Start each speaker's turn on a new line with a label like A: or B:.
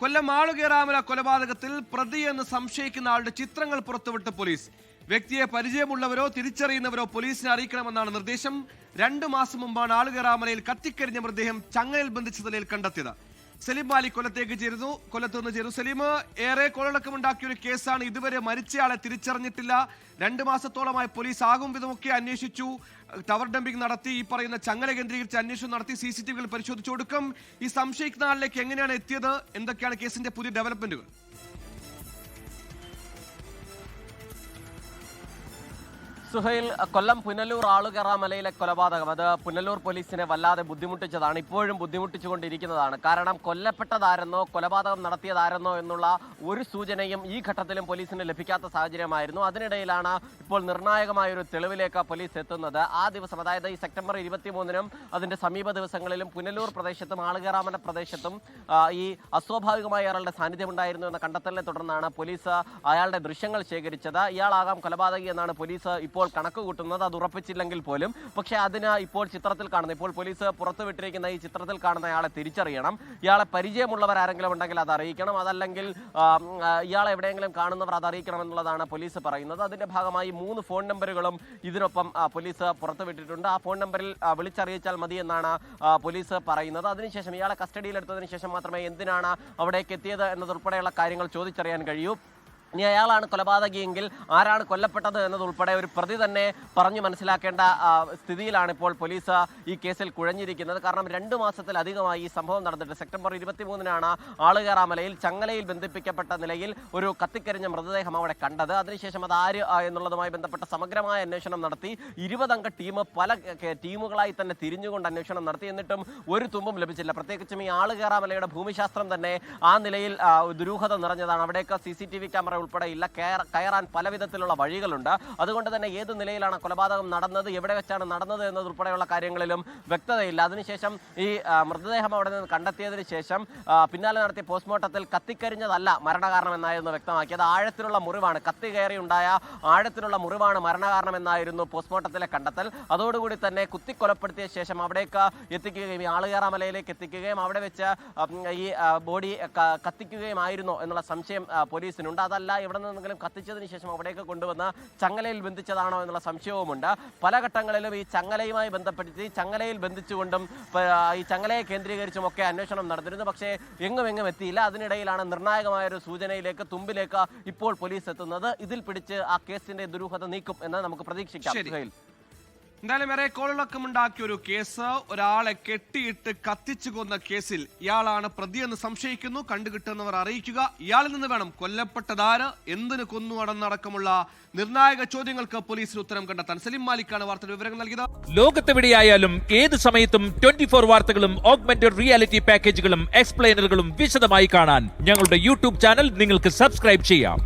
A: കൊല്ലം ആളുകേറാമല കൊലപാതകത്തിൽ പ്രതി എന്ന് സംശയിക്കുന്ന ആളുടെ ചിത്രങ്ങൾ പുറത്തുവിട്ട് പോലീസ്. വ്യക്തിയെ പരിചയമുള്ളവരോ തിരിച്ചറിയുന്നവരോ പോലീസിനെ അറിയിക്കണമെന്നാണ് നിർദ്ദേശം. രണ്ടു മാസം മുമ്പാണ് ആളുകേറാമലയിൽ കത്തിക്കരിഞ്ഞ മൃതദേഹം ചങ്ങലയിൽ ബന്ധിച്ച നിലയിൽ കണ്ടെത്തിയത്. സലീം മാലി കൊല്ലത്തേക്ക് ചേരുന്നു. കൊല്ലത്ത് നിന്ന് ചേരുന്നു. സലീം ഏറെ കൊള്ളടക്കമുണ്ടാക്കിയ ഒരു കേസാണ്. ഇതുവരെ മരിച്ചയാളെ തിരിച്ചറിഞ്ഞിട്ടില്ല. രണ്ട് മാസത്തോളമായി പോലീസ് ആകും വിധമൊക്കെ അന്വേഷിച്ചു. ടവർ ഡംപിംഗ് നടത്തി ഈ പറയുന്ന ചങ്ങല കേന്ദ്രീകരിച്ച് അന്വേഷണം നടത്തി സി സി ടി വികൾ പരിശോധിച്ചു കൊടുക്കും ഈ സംശയിക്കുന്ന ആളിലേക്ക് എങ്ങനെയാണ് എത്തിയത്? എന്തൊക്കെയാണ് കേസിന്റെ പുതിയ ഡെവലപ്മെന്റുകൾ?
B: സുഹൈൽ കൊല്ലം പുനലൂർ ആളുകറ മലയിലെ കൊലപാതകം. അത് പുനലൂർ പോലീസിനെ വല്ലാതെ ബുദ്ധിമുട്ടിച്ചതാണ്. ഇപ്പോഴും ബുദ്ധിമുട്ടിച്ചുകൊണ്ടിരിക്കുന്നതാണ്. കാരണം കൊല്ലപ്പെട്ടതാരെന്നോ കൊലപാതകം നടത്തിയതാരെന്നോ എന്നുള്ള ഒരു സൂചനയും ഈ ഘട്ടത്തിലും പോലീസിന് ലഭിക്കാത്ത സാഹചര്യമായിരുന്നു. അതിനിടയിലാണ് ഇപ്പോൾ നിർണായകമായ ഒരു തെളിവിലേക്ക് പോലീസ് എത്തുന്നത്. ആ ദിവസം അതായത് ഈ സെപ്റ്റംബർ ഇരുപത്തിമൂന്നിനും അതിന്റെ സമീപ ദിവസങ്ങളിലും പുനലൂർ പ്രദേശത്തും ആളുകറാമല പ്രദേശത്തും ഈ അസ്വാഭാവികമായ ഒരാളുടെ സാന്നിധ്യം ഉണ്ടായിരുന്നു എന്ന കണ്ടെത്തലിനെ തുടർന്നാണ് പോലീസ് അയാളുടെ ദൃശ്യങ്ങൾ ശേഖരിച്ചത്. ഇയാളാകാം കൊലപാതകി എന്നാണ് പോലീസ് ഇപ്പോൾ കണക്ക് കൂട്ടുന്നത് അത് ഉറപ്പിച്ചില്ലെങ്കിൽ പോലും. പക്ഷേ അതിന് ഇപ്പോൾ ചിത്രത്തിൽ കാണുന്ന ഇപ്പോൾ പോലീസ് പുറത്തുവിട്ടിരിക്കുന്ന ഈ ചിത്രത്തിൽ കാണുന്ന ഇയാളെ തിരിച്ചറിയണം. ഇയാളെ പരിചയമുള്ളവർ ആരെങ്കിലും ഉണ്ടെങ്കിൽ അത് അറിയിക്കണം. അതല്ലെങ്കിൽ ഇയാളെ എവിടെയെങ്കിലും കാണുന്നവർ അത് അറിയിക്കണം എന്നുള്ളതാണ് പോലീസ് പറയുന്നത്. അതിന്റെ ഭാഗമായി മൂന്ന് ഫോൺ നമ്പറുകളും ഇതിനൊപ്പം പോലീസ് പുറത്തുവിട്ടിട്ടുണ്ട് ആ ഫോൺ നമ്പറിൽ വിളിച്ചറിയിച്ചാൽ മതി എന്നാണ് പോലീസ് പറയുന്നത്. അതിനുശേഷം ഇയാളെ കസ്റ്റഡിയിലെടുത്തതിന് ശേഷം മാത്രമേ എന്തിനാണ് അവിടേക്ക് എത്തിയത് എന്നതുൾപ്പെടെയുള്ള കാര്യങ്ങൾ ചോദിച്ചറിയാൻ കഴിയൂ. ഇനി അയാളാണ് കൊലപാതകിയെങ്കിൽ ആരാണ് കൊല്ലപ്പെട്ടത് എന്നതുൾപ്പെടെ ഒരു പ്രതി തന്നെ പറഞ്ഞു മനസ്സിലാക്കേണ്ട സ്ഥിതിയിലാണ് ഇപ്പോൾ പോലീസ് ഈ കേസിൽ കുഴഞ്ഞിരിക്കുന്നത്. കാരണം രണ്ടു മാസത്തിലധികമായി ഈ സംഭവം നടന്നിട്ട് സെപ്റ്റംബർ ഇരുപത്തിമൂന്നിനാണ് ആളുകേറാമലയിൽ ചങ്ങലയിൽ ബന്ധിപ്പിക്കപ്പെട്ട നിലയിൽ ഒരു കത്തിക്കരിഞ്ഞ മൃതദേഹം അവിടെ കണ്ടത്. അതിനുശേഷം അത് ആര് എന്നുള്ളതുമായി ബന്ധപ്പെട്ട സമഗ്രമായ അന്വേഷണം നടത്തി. ഇരുപതംഗ ടീം പല ടീമുകളായി തന്നെ തിരിഞ്ഞുകൊണ്ട് അന്വേഷണം നടത്തി. എന്നിട്ടും ഒരു തുമ്പും ലഭിച്ചില്ല. പ്രത്യേകിച്ചും ഈ ആളുകേറാമലയുടെ ഭൂമിശാസ്ത്രം തന്നെ ആ നിലയിൽ ദുരൂഹത നിറഞ്ഞതാണ്. അവിടെയൊക്കെ C C T V camera ഉൾപ്പെടെ ഇല്ല കയറ- കയറാൻ പല വിധത്തിലുള്ള വഴികളുണ്ട്. അതുകൊണ്ട് തന്നെ ഏത് നിലയിലാണ് കൊലപാതകം നടന്നത് എവിടെ വെച്ചാണ് നടന്നത് എന്നതുൾപ്പെടെയുള്ള കാര്യങ്ങളിലും വ്യക്തതയില്ല. അതിനുശേഷം ഈ മൃതദേഹം അവിടെ നിന്ന് കണ്ടെത്തിയതിനു ശേഷം പിന്നാലെ നടത്തിയ പോസ്റ്റ്മോർട്ടത്തിൽ കത്തിക്കരിഞ്ഞതല്ല മരണകാരണം എന്നായിരുന്നു വ്യക്തമാക്കിയത്. ആഴത്തിലുള്ള മുറിവാണ് കത്തി കയറി ഉണ്ടായ ആഴത്തിലുള്ള മുറിവാണ് മരണകാരണം എന്നായിരുന്നു പോസ്റ്റ്മോർട്ടത്തിലെ കണ്ടെത്തൽ. അതോടുകൂടി തന്നെ കുത്തിക്കൊലപ്പെടുത്തിയ ശേഷം അവിടേക്ക് എത്തിക്കുകയും ഈ ആളുകേറാമലയിലേക്ക് എത്തിക്കുകയും അവിടെ വെച്ച് ഈ ബോഡി കത്തിക്കുകയുമായിരുന്നു എന്നുള്ള സംശയം പോലീസിനുണ്ട്. അതല്ല എവിടെ നിന്നെങ്കിലും കത്തിച്ചതിന് ശേഷം അവിടേക്ക് കൊണ്ടുവന്ന ചങ്ങലയിൽ ബന്ധിച്ചതാണോ എന്നുള്ള സംശയവുമുണ്ട്. പല ഘട്ടങ്ങളിലും ഈ ചങ്ങലയുമായി ബന്ധപ്പെടുത്തി ചങ്ങലയിൽ ബന്ധിച്ചുകൊണ്ടും ഈ ചങ്ങലയെ കേന്ദ്രീകരിച്ചും ഒക്കെ അന്വേഷണം നടന്നിരുന്നു. പക്ഷേ എങ്ങും എങ്ങും എത്തിയില്ല. അതിനിടയിലാണ് നിർണായകമായ ഒരു സൂചനയിലേക്ക് തുമ്പിലേക്ക് ഇപ്പോൾ പോലീസ് എത്തുന്നത്. ഇതിൽ പിടിച്ച് ആ കേസിന്റെ ദുരൂഹത നീക്കും എന്ന് നമുക്ക് പ്രതീക്ഷിക്കാം.
A: എന്തായാലും ഏറെ കോളിളക്കമുണ്ടാക്കിയ ഒരു കേസ് ഒരാളെ കെട്ടിയിട്ട് കത്തിച്ചു കൊന്ന കേസിൽ ഇയാളാണ് പ്രതിയെന്ന് സംശയിക്കുന്നു. കണ്ടുകിട്ടുന്നവർ അറിയിക്കുക. ഇയാളിൽ നിന്ന് വേണം കൊല്ലപ്പെട്ടതാര് എന്തിന് കൊന്നു അടന്നടക്കമുള്ള നിർണായക ചോദ്യങ്ങൾക്ക് പോലീസിന് ഉത്തരം കണ്ടെത്താൻ. സലിം മാലിക്കാണ് വാർത്തയുടെ വിവരങ്ങൾ നൽകിയത്.
C: ലോകത്തെവിടെയായാലും ഏത് സമയത്തും ട്വന്റി ഫോർ വാർത്തകളും ഓഗ്മെന്റഡ് റിയാലിറ്റി പാക്കേജുകളും എക്സ്പ്ലെയിനറുകളും വിശദമായി കാണാൻ ഞങ്ങളുടെ യൂട്യൂബ് ചാനൽ നിങ്ങൾക്ക് സബ്സ്ക്രൈബ് ചെയ്യാം.